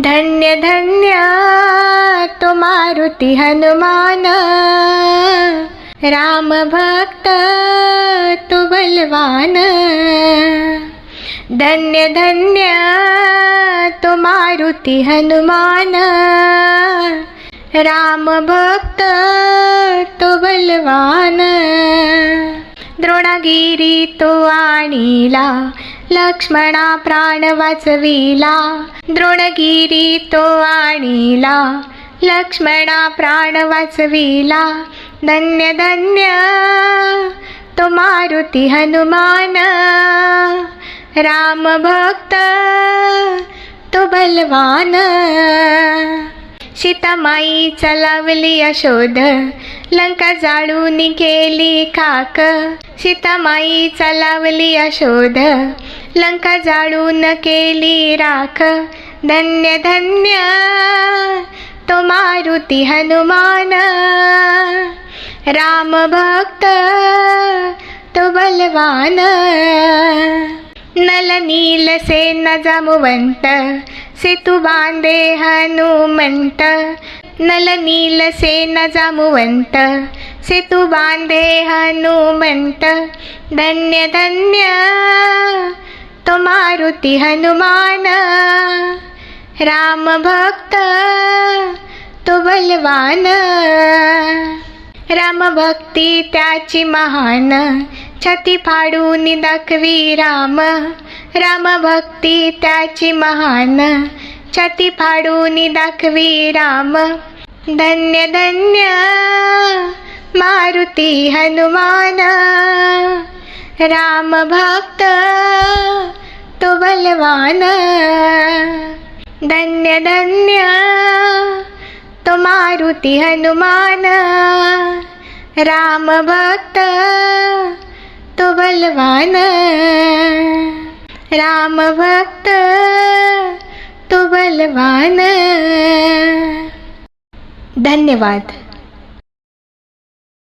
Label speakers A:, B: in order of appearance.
A: धन्य धन्य तो मारुती हनुमान. राम भक्त तो बलवान. धन्य धन्य तो मारुती हनुमान. राम भक्त तो बलवान. रत्नागिरी तो आणिला लक्ष्मणा प्राण वाचविला. द्रोणगिरी तो आणिला लक्ष्मणा प्राण वाचविला. धन्य धन्य तो मारुती हनुमान. राम भक्त तो बलवान. सीतामाई चलावली अशोध. लंका जाळून केली खाक. सीतामाई चलावली अशोध. लंका जाळून केली राख. धन्य धन्य तो मारुती हनुमान. राम भक्त तो बलवान. नल नील सेन जामुवंत सेतू बांधे हनुमंत। नल नील सेन जामुवंत सेतू बांधे हनुमंत। धन्य धन्य तो मारुती हनुमान। राम भक्त तो बलवान। राम भक्ती त्याची महान छती फाडून दाखवी राम। राम भक्ती त्याची महान. छती फाडून दाखवी राम. धन्य धन्य. मारुती हनुमान. राम भक्त तो बलवान. धन्य धन्य. तो मारुती हनुमान. राम भक्त तो बलवान. राम भक्त तो बलवान. धन्यवाद.